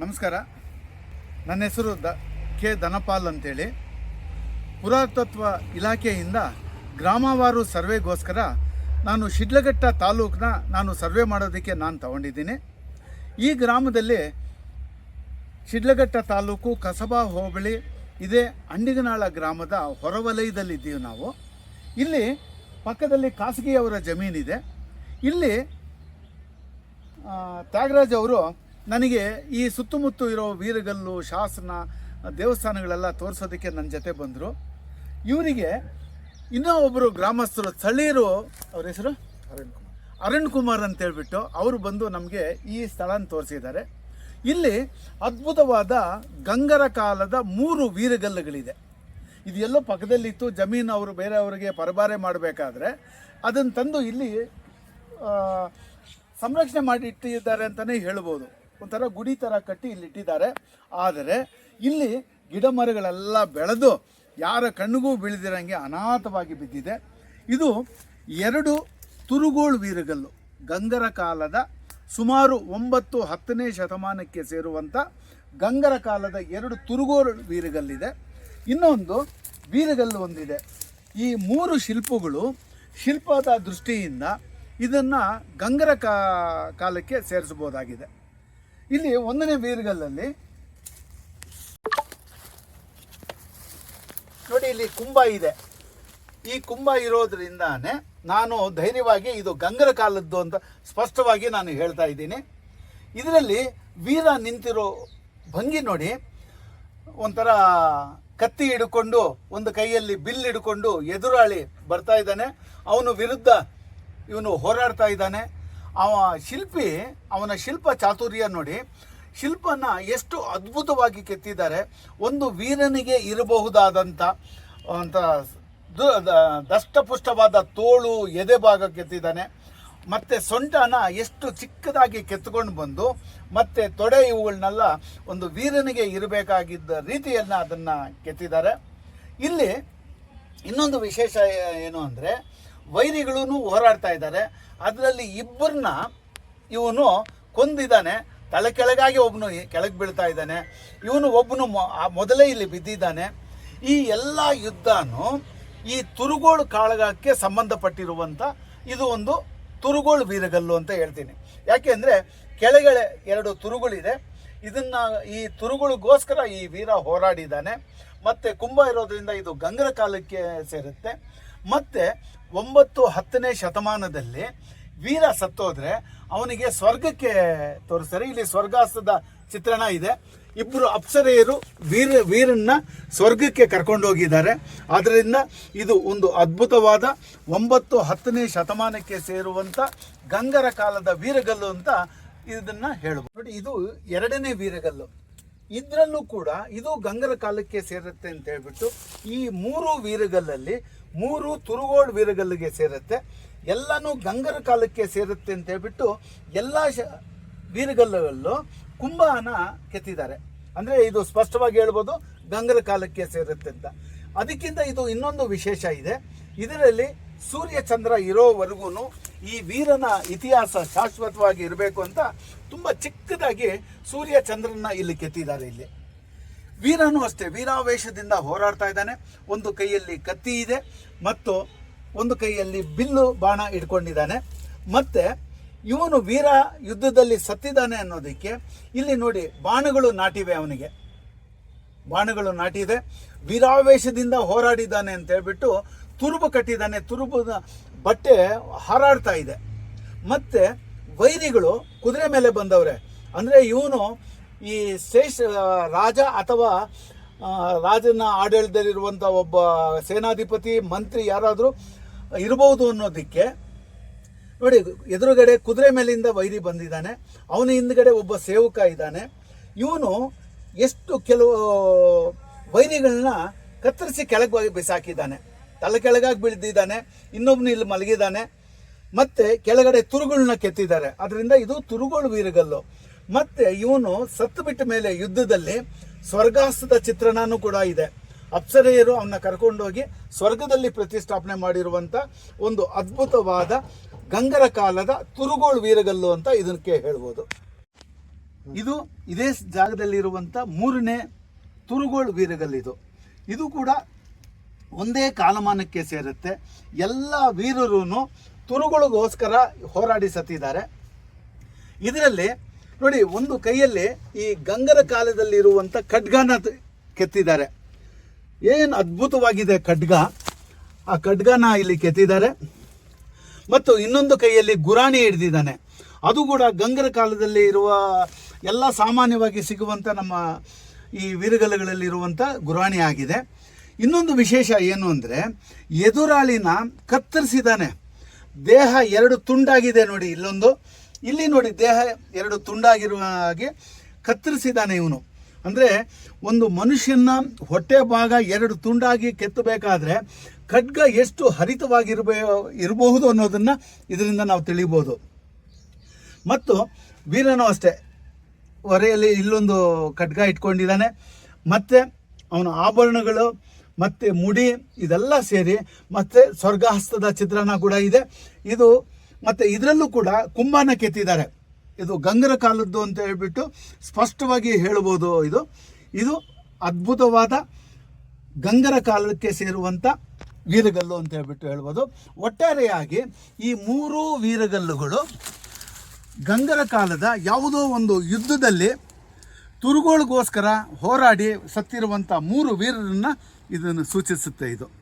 ನಮಸ್ಕಾರ. ನನ್ನ ಹೆಸರು ದ, ಕೆ ಧನಪಾಲ್ ಅಂತೇಳಿ. ಪುರಾತತ್ವ ಇಲಾಖೆಯಿಂದ ಗ್ರಾಮವಾರು ಸರ್ವೆಗೋಸ್ಕರ ನಾನು ಶಿಡ್ಲಘಟ್ಟ ತಾಲೂಕನ್ನ ನಾನು ಸರ್ವೆ ಮಾಡೋದಕ್ಕೆ ನಾನು ತಗೊಂಡಿದ್ದೀನಿ. ಈ ಗ್ರಾಮದಲ್ಲಿ ಶಿಡ್ಲಘಟ್ಟ ತಾಲೂಕು ಕಸಬಾ ಹೋಬಳಿ ಇದೇ ಅಂಡಿಗನಾಳ ಗ್ರಾಮದ ಹೊರವಲಯದಲ್ಲಿದ್ದೀವಿ ನಾವು. ಇಲ್ಲಿ ಪಕ್ಕದಲ್ಲಿ ಖಾಸಗಿಯವರ ಜಮೀನಿದೆ. ಇಲ್ಲಿ ತ್ಯಾಗರಾಜ್ ಅವರು ನನಗೆ ಈ ಸುತ್ತಮುತ್ತ ಇರೋ ವೀರಗಲ್ಲು ಶಾಸನ ದೇವಸ್ಥಾನಗಳೆಲ್ಲ ತೋರಿಸೋದಕ್ಕೆ ನನ್ನ ಜೊತೆ ಬಂದರು. ಇವರಿಗೆ ಇನ್ನೂ ಒಬ್ಬರು ಗ್ರಾಮಸ್ಥರು ಸ್ಥಳೀಯರು ಅವ್ರ ಹೆಸರು? ಅರುಣ್ ಕುಮಾರ್. ಅರುಣ್ ಕುಮಾರ್ ಅಂತ ಹೇಳ್ಬಿಟ್ಟು ಅವರು ಬಂದು ನಮಗೆ ಈ ಸ್ಥಳನ ತೋರಿಸಿದ್ದಾರೆ. ಇಲ್ಲಿ ಅದ್ಭುತವಾದ ಗಂಗರ ಕಾಲದ ಮೂರು ವೀರಗಲ್ಲುಗಳಿದೆ. ಇದು ಎಲ್ಲೋ ಪಕ್ಕದಲ್ಲಿತ್ತು ಜಮೀನು ಅವರು ಬೇರೆಯವರಿಗೆ ಪರಬಾರೆ ಮಾಡಬೇಕಾದ್ರೆ ಅದನ್ನು ತಂದು ಇಲ್ಲಿ ಸಂರಕ್ಷಣೆ ಮಾಡಿ ಇಟ್ಟಿದ್ದಾರೆ ಅಂತಲೇ ಹೇಳ್ಬೋದು. ಒಂಥರ ಗುಡಿ ಥರ ಕಟ್ಟಿ ಇಲ್ಲಿ ಇಟ್ಟಿದ್ದಾರೆ. ಆದರೆ ಇಲ್ಲಿ ಗಿಡ ಮರಗಳೆಲ್ಲ ಬೆಳೆದು ಯಾರ ಕಣ್ಣಿಗೂ ಬೀಳದಿರಂಗೆ ಅನಾಥವಾಗಿ ಬಿದ್ದಿದೆ. ಇದು ಎರಡು ತುರುಗೋಳು ವೀರಗಲ್ಲು. ಗಂಗರ ಕಾಲದ ಸುಮಾರು ಒಂಬತ್ತು ಹತ್ತನೇ ಶತಮಾನಕ್ಕೆ ಸೇರುವಂಥ ಗಂಗರ ಕಾಲದ ಎರಡು ತುರುಗೋಳು ವೀರಗಲ್ಲಿದೆ. ಇನ್ನೊಂದು ವೀರಗಲ್ಲು ಒಂದಿದೆ. ಈ ಮೂರು ಶಿಲ್ಪಗಳು ಶಿಲ್ಪದ ದೃಷ್ಟಿಯಿಂದ ಇದನ್ನು ಗಂಗರ ಕಾಲಕ್ಕೆ ಸೇರಿಸಬಹುದಾಗಿದೆ. ಇಲ್ಲಿ ಒಂದನೇ ಬೀರ್ಗಲ್ಲಲ್ಲಿ ನೋಡಿ ಇಲ್ಲಿ ಕುಂಭ ಇದೆ. ಈ ಕುಂಭ ಇರೋದ್ರಿಂದಾನೆ ನಾನು ಧೈರ್ಯವಾಗಿ ಇದು ಗಂಗರ ಕಾಲದ್ದು ಅಂತ ಸ್ಪಷ್ಟವಾಗಿ ನಾನು ಹೇಳ್ತಾ ಇದ್ದೀನಿ. ಇದರಲ್ಲಿ ವೀರ ನಿಂತಿರೋ ಭಂಗಿ ನೋಡಿ, ಒಂಥರ ಕತ್ತಿ ಹಿಡ್ಕೊಂಡು, ಒಂದು ಕೈಯಲ್ಲಿ ಬಿಲ್ ಹಿಡ್ಕೊಂಡು ಎದುರಾಳಿ ಬರ್ತಾ ಇದ್ದಾನೆ. ಅವನು ವಿರುದ್ಧ ಇವನು ಹೋರಾಡ್ತಾ ಇದ್ದಾನೆ. ಅವ ಶಿಲ್ಪಿ, ಅವನ ಶಿಲ್ಪ ಚಾತುರ್ಯ ನೋಡಿ, ಶಿಲ್ಪನ ಎಷ್ಟು ಅದ್ಭುತವಾಗಿ ಕೆತ್ತಿದ್ದಾರೆ. ಒಂದು ವೀರನಿಗೆ ಇರಬಹುದಾದಂಥ ಅಂತ ದಷ್ಟಪುಷ್ಟವಾದ ತೋಳು ಎದೆ ಭಾಗ ಕೆತ್ತಿದ್ದಾನೆ. ಮತ್ತೆ ಸೊಂಟನ ಎಷ್ಟು ಚಿಕ್ಕದಾಗಿ ಕೆತ್ಕೊಂಡು ಬಂದು, ಮತ್ತೆ ತೊಡೆ ಇವುಗಳನ್ನೆಲ್ಲ ಒಂದು ವೀರನಿಗೆ ಇರಬೇಕಾಗಿದ್ದ ರೀತಿಯನ್ನ ಅದನ್ನ ಕೆತ್ತಿದ್ದಾರೆ. ಇಲ್ಲಿ ಇನ್ನೊಂದು ವಿಶೇಷ ಏನು ಅಂದರೆ ವೈರಿಗಳೂ ಹೋರಾಡ್ತಾ ಇದ್ದಾರೆ. ಅದರಲ್ಲಿ ಇಬ್ಬರನ್ನ ಇವನು ಕೊಂದಿದ್ದಾನೆ. ತಲೆ ಕೆಳಗಾಗಿ ಒಬ್ಬನು ಕೆಳಗೆ ಬೀಳ್ತಾ ಇದ್ದಾನೆ. ಇವನು ಒಬ್ಬನು ಮೊದಲೇ ಇಲ್ಲಿ ಬಿದ್ದಿದ್ದಾನೆ. ಈ ಎಲ್ಲ ಯುದ್ಧನೂ ಈ ತುರುಗೋಳು ಕಾಳಗಕ್ಕೆ ಸಂಬಂಧಪಟ್ಟಿರುವಂಥ ಇದು ಒಂದು ತುರುಗೋಳು ವೀರಗಲ್ಲು ಅಂತ ಹೇಳ್ತೀನಿ. ಯಾಕೆಂದರೆ ಕೆಳಗಡೆ ಎರಡು ತುರುಗಳಿದೆ. ಇದನ್ನು ಈ ತುರುಗಳಿಗೋಸ್ಕರ ಈ ವೀರ ಹೋರಾಡಿದ್ದಾನೆ. ಮತ್ತು ಕುಂಭ ಇರೋದ್ರಿಂದ ಇದು ಗಂಗರ ಕಾಲಕ್ಕೆ ಸೇರುತ್ತೆ. ಮತ್ತೆ ಒಂಬತ್ತು ಹತ್ತನೇ ಶತಮಾನದಲ್ಲಿ ವೀರ ಸತ್ತೋದ್ರೆ ಅವನಿಗೆ ಸ್ವರ್ಗಕ್ಕೆ ತೋರಿಸ್ತಾರೆ. ಇಲ್ಲಿ ಸ್ವರ್ಗಾಸ್ತದ ಚಿತ್ರಣ ಇದೆ. ಇಬ್ಬರು ಅಪ್ಸರೆಯರು ವೀರ, ವೀರನ್ನ ಸ್ವರ್ಗಕ್ಕೆ ಕರ್ಕೊಂಡು ಹೋಗಿದ್ದಾರೆ. ಆದ್ದರಿಂದ ಇದು ಒಂದು ಅದ್ಭುತವಾದ ಒಂಬತ್ತು ಹತ್ತನೇ ಶತಮಾನಕ್ಕೆ ಸೇರುವಂತ ಗಂಗರ ಕಾಲದ ವೀರಗಲ್ಲು ಅಂತ ಇದನ್ನ ಹೇಳ್ಬೋದು. ನೋಡಿ, ಇದು ಎರಡನೇ ವೀರಗಲ್ಲು. ಇದರಲ್ಲೂ ಕೂಡ ಇದು ಗಂಗರ ಕಾಲಕ್ಕೆ ಸೇರುತ್ತೆ ಅಂತ ಹೇಳ್ಬಿಟ್ಟು ಈ ಮೂರು ವೀರಗಲ್ಲಲ್ಲಿ ಮೂರು ತುರುಗೋಡ್ ವೀರಗಲ್ಲಿಗೆ ಸೇರುತ್ತೆ. ಎಲ್ಲನೂ ಗಂಗರ ಕಾಲಕ್ಕೆ ಸೇರುತ್ತೆ ಅಂತ ಹೇಳ್ಬಿಟ್ಟು ಎಲ್ಲ ಶ ವೀರಗಲ್ಲಲ್ಲೂ ಕುಂಭನ ಕೆತ್ತಿದ್ದಾರೆ. ಅಂದರೆ ಇದು ಸ್ಪಷ್ಟವಾಗಿ ಹೇಳ್ಬೋದು ಗಂಗರ ಕಾಲಕ್ಕೆ ಸೇರುತ್ತೆ ಅಂತ. ಅದಕ್ಕಿಂತ ಇದು ಇನ್ನೊಂದು ವಿಶೇಷ ಇದೆ. ಇದರಲ್ಲಿ ಸೂರ್ಯ ಚಂದ್ರ ಇರೋವರೆಗೂ ಈ ವೀರನ ಇತಿಹಾಸ ಶಾಶ್ವತವಾಗಿ ಇರಬೇಕು ಅಂತ ತುಂಬ ಚಿಕ್ಕದಾಗಿ ಸೂರ್ಯ ಚಂದ್ರನ ಇಲ್ಲಿ ಕೆತ್ತಿದ್ದಾರೆ ಇಲ್ಲಿ. ವೀರನು ಅಷ್ಟೇ, ವೀರಾವೇಶದಿಂದ ಹೋರಾಡ್ತಾ ಇದ್ದಾನೆ. ಒಂದು ಕೈಯಲ್ಲಿ ಕತ್ತಿ ಇದೆ ಮತ್ತು ಒಂದು ಕೈಯಲ್ಲಿ ಬಿಲ್ಲು ಬಾಣ ಇಟ್ಕೊಂಡಿದ್ದಾನೆ. ಮತ್ತೆ ಇವನು ವೀರ ಯುದ್ಧದಲ್ಲಿ ಸತ್ತಿದ್ದಾನೆ ಅನ್ನೋದಕ್ಕೆ ಇಲ್ಲಿ ನೋಡಿ ಬಾಣಗಳು ನಾಟಿವೆ ಅವನಿಗೆ. ಬಾಣಗಳು ನಾಟಿದೆ. ವೀರಾವೇಶದಿಂದ ಹೋರಾಡಿದ್ದಾನೆ ಅಂತ ಹೇಳ್ಬಿಟ್ಟು ತುರುಬು ಕಟ್ಟಿದ್ದಾನೆ ತುರುಬದ ಬಟ್ಟೆ ಹಾರಾಡ್ತಾ ಇದೆ. ಮತ್ತೆ ವೈರಿಗಳು ಕುದುರೆ ಮೇಲೆ ಬಂದವ್ರೆ. ಅಂದರೆ ಇವನು ಈ ಶೇಷ ರಾಜ ಅಥವಾ ರಾಜನ ಆಡಳಿತದಲ್ಲಿರುವಂಥ ಒಬ್ಬ ಸೇನಾಧಿಪತಿ, ಮಂತ್ರಿ ಯಾರಾದರೂ ಇರಬಹುದು ಅನ್ನೋದಕ್ಕೆ ನೋಡಿ, ಎದುರುಗಡೆ ಕುದುರೆ ಮೇಲಿಂದ ವೈರಿ ಬಂದಿದ್ದಾನೆ. ಅವನ ಹಿಂದ್ಗಡೆ ಒಬ್ಬ ಸೇವಕ ಇದ್ದಾನೆ. ಇವನು ಎಷ್ಟು ಕೆಲವು ವೈರಿಗಳನ್ನ ಕತ್ತರಿಸಿ ಕೆಳಗೆ ಬಿಸಾಕಿದ್ದಾನೆ. ತಲೆ ಕೆಳಗಾಗಿ ಬೀಳ್ದಿದ್ದಾನೆ ಇನ್ನೊಬ್ಬನು ಇಲ್ಲಿ ಮಲಗಿದ್ದಾನೆ. ಮತ್ತೆ ಕೆಳಗಡೆ ತುರುಗಳನ್ನ ಕೆತ್ತಿದ್ದಾರೆ. ಅದರಿಂದ ಇದು ತುರುಗೋಳು ವೀರಗಲ್ಲು. ಮತ್ತೆ ಇವನು ಸತ್ತು ಬಿಟ್ಟ ಮೇಲೆ ಯುದ್ಧದಲ್ಲಿ ಸ್ವರ್ಗಾಸ್ತದ ಚಿತ್ರಣನೂ ಕೂಡ ಇದೆ. ಅಪ್ಸರೆಯರು ಅವನ್ನ ಕರ್ಕೊಂಡೋಗಿ ಸ್ವರ್ಗದಲ್ಲಿ ಪ್ರತಿಷ್ಠಾಪನೆ ಮಾಡಿರುವಂತ ಒಂದು ಅದ್ಭುತವಾದ ಗಂಗರ ಕಾಲದ ತುರುಗೋಳು ವೀರಗಲ್ಲು ಅಂತ ಇದಕ್ಕೆ ಹೇಳ್ಬೋದು. ಇದು ಇದೇ ಜಾಗದಲ್ಲಿರುವಂಥ ಮೂರನೇ ತುರುಗೋಳು ವೀರಗಲ್ಲಿದು. ಇದು ಕೂಡ ಒಂದೇ ಕಾಲಮಾನಕ್ಕೆ ಸೇರುತ್ತೆ. ಎಲ್ಲ ವೀರರೂ ತುರುಗಳಿಗೋಸ್ಕರ ಹೋರಾಡಿ ಸತ್ತಿದ್ದಾರೆ. ಇದರಲ್ಲಿ ನೋಡಿ, ಒಂದು ಕೈಯಲ್ಲಿ ಈ ಗಂಗರ ಕಾಲದಲ್ಲಿರುವಂಥ ಖಡ್ಗನ ಕೆತ್ತಿದ್ದಾರೆ. ಏನು ಅದ್ಭುತವಾಗಿದೆ ಖಡ್ಗ? ಆ ಖಡ್ಗನ ಇಲ್ಲಿ ಕೆತ್ತಿದ್ದಾರೆ. ಮತ್ತು ಇನ್ನೊಂದು ಕೈಯಲ್ಲಿ ಗುರಾಣಿ ಹಿಡಿದಿದ್ದಾನೆ. ಅದು ಕೂಡ ಗಂಗರ ಕಾಲದಲ್ಲಿ ಇರುವ ಎಲ್ಲ ಸಾಮಾನ್ಯವಾಗಿ ಸಿಗುವಂಥ ನಮ್ಮ ಈ ವೀರಗಲಗಳಲ್ಲಿರುವಂಥ ಗುರಾಣಿ ಆಗಿದೆ. ಇನ್ನೊಂದು ವಿಶೇಷ ಏನು ಅಂದರೆ ಎದುರಾಳಿನ ಕತ್ತರಿಸಿದ್ದಾನೆ. ದೇಹ ಎರಡು ತುಂಡಾಗಿದೆ ನೋಡಿ ಇಲ್ಲೊಂದು. ಇಲ್ಲಿ ನೋಡಿ ದೇಹ ಎರಡು ತುಂಡಾಗಿರುವ ಹಾಗೆ ಕತ್ತರಿಸಿದ್ದಾನೆ ಇವನು. ಅಂದರೆ ಒಂದು ಮನುಷ್ಯನ ಹೊಟ್ಟೆ ಭಾಗ ಎರಡು ತುಂಡಾಗಿ ಕೆತ್ತಬೇಕಾದ್ರೆ ಖಡ್ಗ ಎಷ್ಟು ಹರಿತವಾಗಿರ್ಬೇ ಇರಬಹುದು ಅನ್ನೋದನ್ನು ಇದರಿಂದ ನಾವು ತಿಳಿಬೋದು. ಮತ್ತು ವೀರನು ಅಷ್ಟೇ. ಹೊರೆಯಲ್ಲಿ ಇಲ್ಲೊಂದು ಖಡ್ಗ ಇಟ್ಕೊಂಡಿದ್ದಾನೆ. ಮತ್ತು ಅವನ ಆಭರಣಗಳು ಮತ್ತು ಮುಡಿ ಇದೆಲ್ಲ ಸೇರಿ ಮತ್ತು ಸ್ವರ್ಗಹಸ್ತದ ಚಿತ್ರಣ ಕೂಡ ಇದೆ. ಇದು ಮತ್ತು ಇದರಲ್ಲೂ ಕೂಡ ಕುಂಭನ ಕೆತ್ತಿದ್ದಾರೆ. ಇದು ಗಂಗರ ಕಾಲದ್ದು ಅಂತ ಹೇಳ್ಬಿಟ್ಟು ಸ್ಪಷ್ಟವಾಗಿ ಹೇಳ್ಬೋದು ಇದು. ಇದು ಅದ್ಭುತವಾದ ಗಂಗರ ಕಾಲಕ್ಕೆ ಸೇರುವಂಥ ವೀರಗಲ್ಲು ಅಂತ ಹೇಳ್ಬಿಟ್ಟು ಹೇಳ್ಬೋದು. ಒಟ್ಟಾರೆಯಾಗಿ ಈ ಮೂರೂ ವೀರಗಲ್ಲುಗಳು ಗಂಗರ ಕಾಲದ ಯಾವುದೋ ಒಂದು ಯುದ್ಧದಲ್ಲಿ ತುರುಗೋಳಿಗೋಸ್ಕರ ಹೋರಾಡಿ ಸತ್ತಿರುವಂಥ ಮೂರು ವೀರರನ್ನು ಇದನ್ನು ಸೂಚಿಸುತ್ತೆ ಇದು.